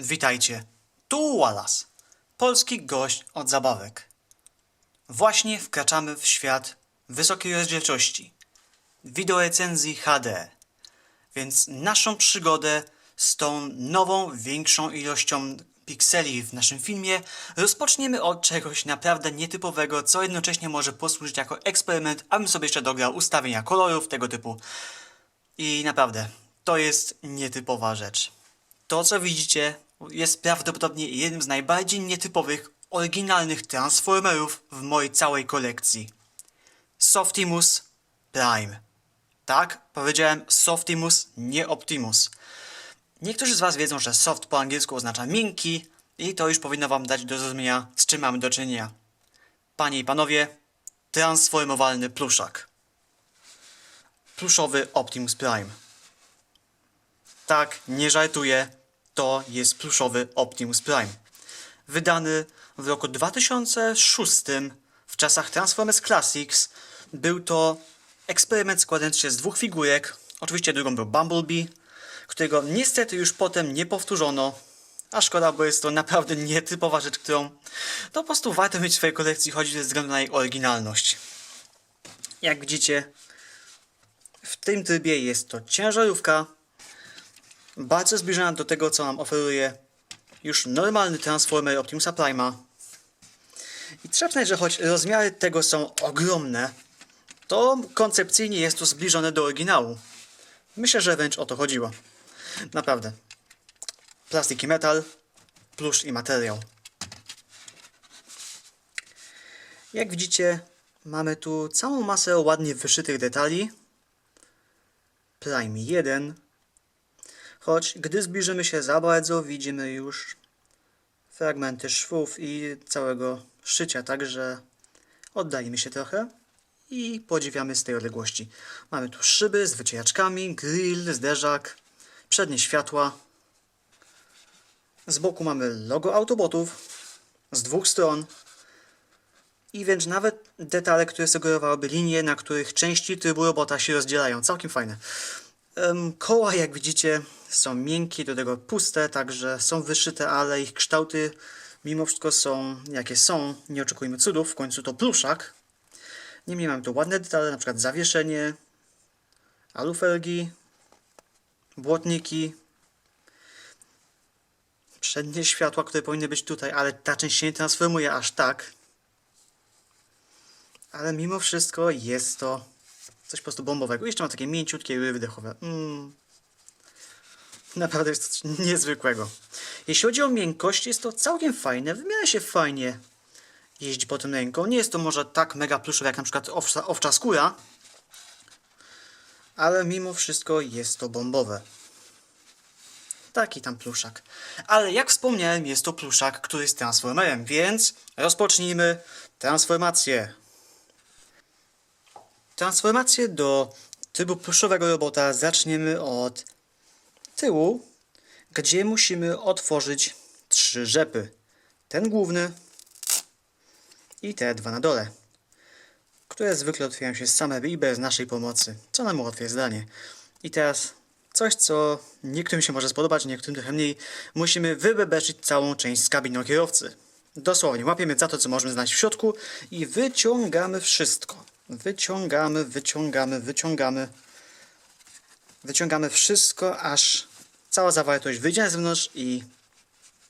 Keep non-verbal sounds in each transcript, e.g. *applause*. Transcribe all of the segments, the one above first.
Witajcie, tu Wallace, polski gość od zabawek. Właśnie wkraczamy w świat wysokiej rozdzielczości, wideorecenzji HD, więc naszą przygodę z tą nową, większą ilością pikseli w naszym filmie rozpoczniemy od czegoś naprawdę nietypowego, co jednocześnie może posłużyć jako eksperyment, abym sobie jeszcze dograł ustawienia kolorów, tego typu. I naprawdę, to jest nietypowa rzecz. To, co widzicie, jest prawdopodobnie jednym z najbardziej nietypowych, oryginalnych Transformerów w mojej całej kolekcji. Softimus Prime. Tak, powiedziałem Softimus, nie Optimus. Niektórzy z Was wiedzą, że soft po angielsku oznacza miękki i to już powinno Wam dać do zrozumienia, z czym mamy do czynienia. Panie i panowie, transformowalny pluszak. Pluszowy Optimus Prime. Tak, nie żartuję, to jest pluszowy Optimus Prime. Wydany w roku 2006 w czasach Transformers Classics. Był to eksperyment składający się z dwóch figurek. Oczywiście drugą był Bumblebee, którego niestety już potem nie powtórzono. A szkoda, bo jest to naprawdę nietypowa rzecz, którą to po prostu warto mieć w swojej kolekcji, choć ze względu na jej oryginalność. Jak widzicie, w tym trybie jest to ciężarówka, bardzo zbliżona do tego, co nam oferuje już normalny Transformer Optimusa Prime'a. I trzeba przyznać, że choć rozmiary tego są ogromne, to koncepcyjnie jest to zbliżone do oryginału. Myślę, że wręcz o to chodziło. Naprawdę. Plastik i metal, plusz i materiał. Jak widzicie, mamy tu całą masę ładnie wyszytych detali. Prime 1. Choć gdy zbliżymy się za bardzo, widzimy już fragmenty szwów i całego szycia, także oddalimy się trochę i podziwiamy z tej odległości. Mamy tu szyby z wycieraczkami, grill, zderzak, przednie światła. Z boku mamy logo Autobotów z dwóch stron i wręcz nawet detale, które sugerowałyby linie, na których części trybu robota się rozdzielają. Całkiem fajne. Koła, jak widzicie, są miękkie, do tego puste, także są wyszyte, ale ich kształty mimo wszystko są jakie są. Nie oczekujmy cudów, w końcu to pluszak. Niemniej mamy tu ładne detale, na przykład zawieszenie, alufelgi, błotniki, przednie światła, które powinny być tutaj, ale ta część się nie transformuje aż tak. Ale mimo wszystko jest to coś po prostu bombowego. Jeszcze ma takie mięciutkie ryły wydechowe. Mm. Naprawdę jest coś niezwykłego. Jeśli chodzi o miękkość, jest to całkiem fajne. W miarę się fajnie jeździ po tym ręką. Nie jest to może tak mega pluszowe jak na przykład owcza, owcza skóra, ale mimo wszystko jest to bombowe. Taki tam pluszak. Ale jak wspomniałem, jest to pluszak, który jest transformerem, więc rozpocznijmy transformację. Transformację do trybu pluszowego robota zaczniemy od tyłu, gdzie musimy otworzyć trzy rzepy. Ten główny i te dwa na dole, które zwykle otwierają się same i bez naszej pomocy, co nam ułatwia zdanie. I teraz coś, co niektórym się może spodobać, niektórym trochę mniej. Musimy wybebeszyć całą część z kabiną kierowcy. Dosłownie, łapiemy za to, co możemy znaleźć w środku i wyciągamy wszystko. Wyciągamy, wyciągamy, wyciągamy. Wyciągamy wszystko, aż cała zawartość wyjdzie na zewnątrz i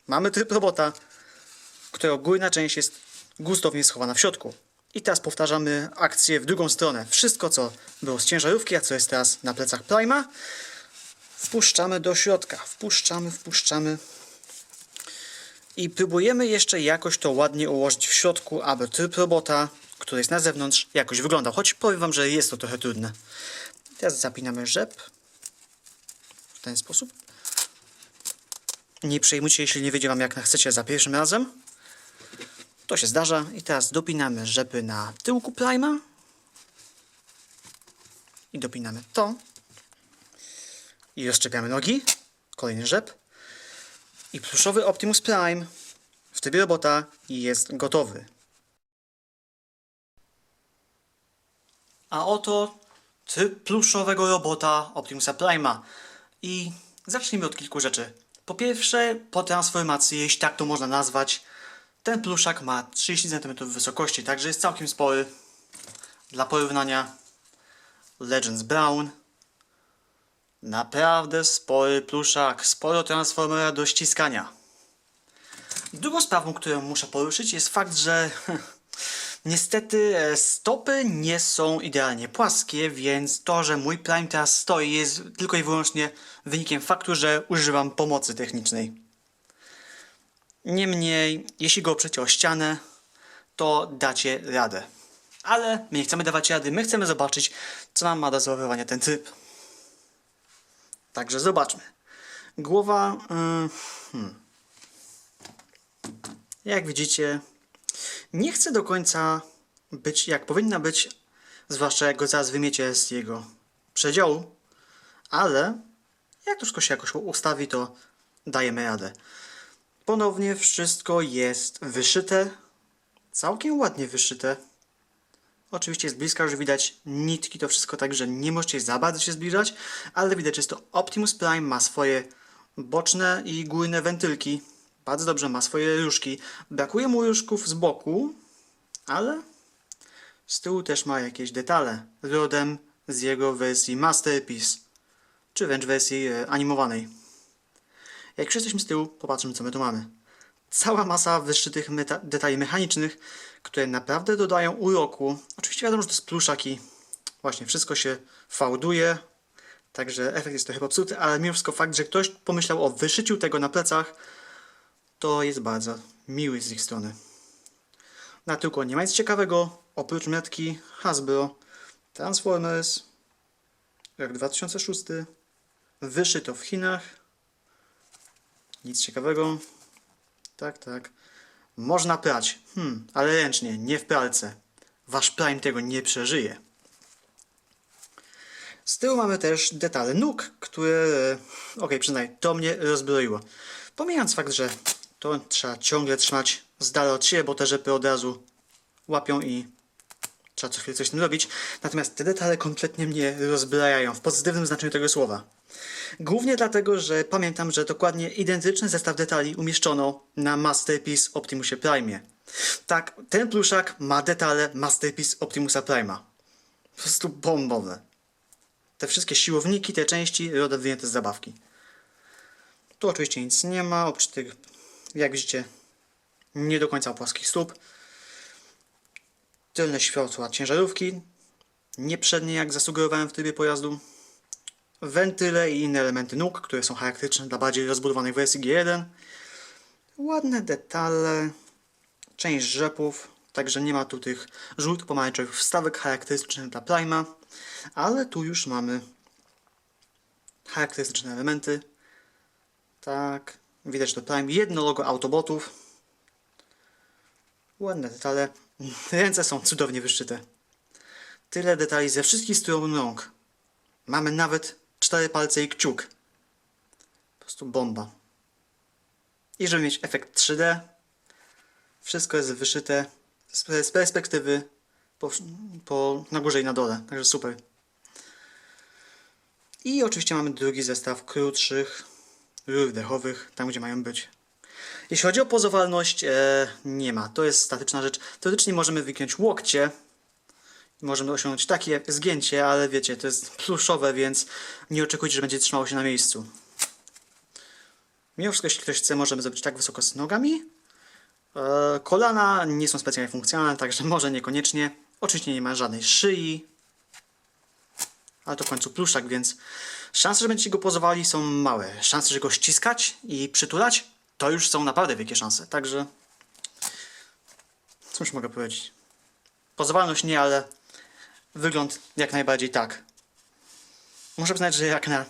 mamy tryb robota, którego górna część jest gustownie schowana w środku. I teraz powtarzamy akcję w drugą stronę. Wszystko, co było z ciężarówki, a co jest teraz na plecach Prima, wpuszczamy do środka. Wpuszczamy, wpuszczamy. I próbujemy jeszcze jakoś to ładnie ułożyć w środku, aby tryb robota, który jest na zewnątrz, jakoś wyglądał. Choć powiem Wam, że jest to trochę trudne. Teraz zapinamy rzep. W ten sposób. Nie przejmujcie, jeśli nie wiedzie Wam, jak chcecie za pierwszym razem. To się zdarza. I teraz dopinamy rzepy na tyłku Prima. I dopinamy to. I rozczepiamy nogi. Kolejny rzep. I pluszowy Optimus Prime w trybie robota jest gotowy. A oto tryb pluszowego robota Optimusa Prime'a. I zacznijmy od kilku rzeczy. Po pierwsze, po transformacji, jeśli tak to można nazwać, ten pluszak ma 30 cm wysokości, także jest całkiem spory. Dla porównania, Legends Brown. Naprawdę spory pluszak, sporo transformera do ściskania. Drugą sprawą, którą muszę poruszyć jest fakt, że *laughs* niestety e, stopy nie są idealnie płaskie, więc to, że mój Prime teraz stoi jest tylko i wyłącznie wynikiem faktu, że używam pomocy technicznej. Niemniej, jeśli go oprzecie o ścianę, to dacie radę. Ale my nie chcemy dawać rady, my chcemy zobaczyć, co nam ma do zaoferowania ten tryb. Także zobaczmy. Głowa. mm, hmm. Jak widzicie, nie chce do końca być jak powinna być, zwłaszcza jak go zaraz wymiecie z jego przedziału, ale jak wszystko się jakoś ustawi, to dajemy radę. Ponownie wszystko jest wyszyte, całkiem ładnie wyszyte. Oczywiście z bliska już widać nitki, to wszystko tak, że nie możecie za bardzo się zbliżać, ale widać, jest to Optimus Prime, ma swoje boczne i górne wentylki. Bardzo dobrze, ma swoje różki. Brakuje mu różków z boku, ale z tyłu też ma jakieś detale. Rodem z jego wersji Masterpiece, czy wręcz wersji e, animowanej. Jak już jesteśmy z tyłu, popatrzmy co my tu mamy. Cała masa wyszytych detali mechanicznych, które naprawdę dodają uroku. Oczywiście wiadomo, że to jest pluszak i właśnie wszystko się fałduje, także efekt jest trochę popsuty, ale mimo wszystko fakt, że ktoś pomyślał o wyszyciu tego na plecach, to jest bardzo miły z ich strony. Na tyłku nie ma nic ciekawego, oprócz metki Hasbro Transformers rok 2006 wyszyto w Chinach. Nic ciekawego. Tak, tak. Można prać, hmm, ale ręcznie, nie w pralce. Wasz Prime tego nie przeżyje. Z tyłu mamy też detale nóg, które, okej, przyznaj, to mnie rozbroiło. Pomijając fakt, że to trzeba ciągle trzymać z dala od siebie, bo te rzepy od razu łapią i trzeba co chwilę coś z tym robić. Natomiast te detale kompletnie mnie rozbrajają, w pozytywnym znaczeniu tego słowa. Głównie dlatego, że pamiętam, że dokładnie identyczny zestaw detali umieszczono na Masterpiece Optimusie Prime. Tak, ten pluszak ma detale Masterpiece Optimusa Prime'a. Po prostu bombowe. Te wszystkie siłowniki, te części rodem wyjęte z zabawki. Tu oczywiście nic nie ma, oprócz tych, jak widzicie, nie do końca płaskich stóp. Tylne światła ciężarówki, nie przednie jak zasugerowałem w trybie pojazdu. Wentyle i inne elementy nóg, które są charakterystyczne dla bardziej rozbudowanej wersji G1. Ładne detale, część rzepów, także nie ma tu tych żółto-pomarańczowych wstawek charakterystycznych dla Prima, ale tu już mamy charakterystyczne elementy. Tak, widać to Prime, jedno logo Autobotów. Ładne detale. *laughs* Ręce są cudownie wyszyte. Tyle detali ze wszystkich stron rąk. Mamy nawet cztery palce i kciuk. Po prostu bomba. I żeby mieć efekt 3D, wszystko jest wyszyte z perspektywy po, po, na górze i na dole. Także super. I oczywiście mamy drugi zestaw krótszych rur dechowych, tam gdzie mają być. Jeśli chodzi o pozowalność, e, nie ma. To jest statyczna rzecz. Teoretycznie możemy wygiąć łokcie. Możemy osiągnąć takie zgięcie, ale wiecie, to jest pluszowe, więc nie oczekujcie, że będzie trzymało się na miejscu. Mimo wszystko, jeśli ktoś chce, możemy zrobić tak wysoko z nogami. E, kolana nie są specjalnie funkcjonalne, także może niekoniecznie. Oczywiście nie ma żadnej szyi. Ale to w końcu pluszak, więc szanse, że będziecie go pozowali są małe. Szanse, że go ściskać i przytulać, to już są naprawdę wielkie szanse. Także cóż mogę powiedzieć. Pozowalność nie, ale wygląd jak najbardziej tak. Muszę przyznać, że jak na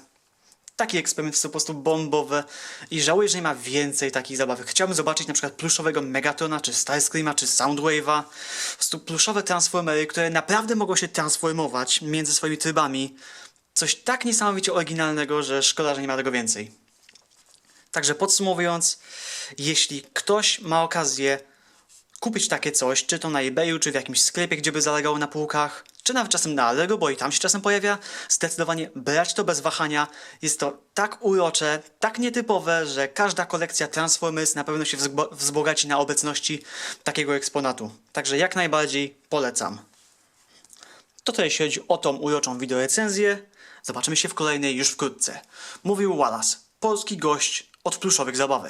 taki eksperyment są po prostu bombowe i żałuję, że nie ma więcej takich zabawek. Chciałbym zobaczyć na przykład pluszowego Megatrona, czy Starscreama, czy Soundwave'a. Po prostu pluszowe transformery, które naprawdę mogą się transformować między swoimi trybami. Coś tak niesamowicie oryginalnego, że szkoda, że nie ma tego więcej. Także podsumowując, jeśli ktoś ma okazję kupić takie coś, czy to na eBayu, czy w jakimś sklepie, gdzie by zalegało na półkach, czy nawet czasem na Allegro, bo i tam się czasem pojawia, zdecydowanie brać to bez wahania. Jest to tak urocze, tak nietypowe, że każda kolekcja Transformers na pewno się wzbo- wzbogaci na obecności takiego eksponatu. Także jak najbardziej polecam. To tyle jeśli chodzi o tą uroczą wideorecenzję. Zobaczymy się w kolejnej już wkrótce. Mówił Wallace, polski gość od pluszowych zabawek.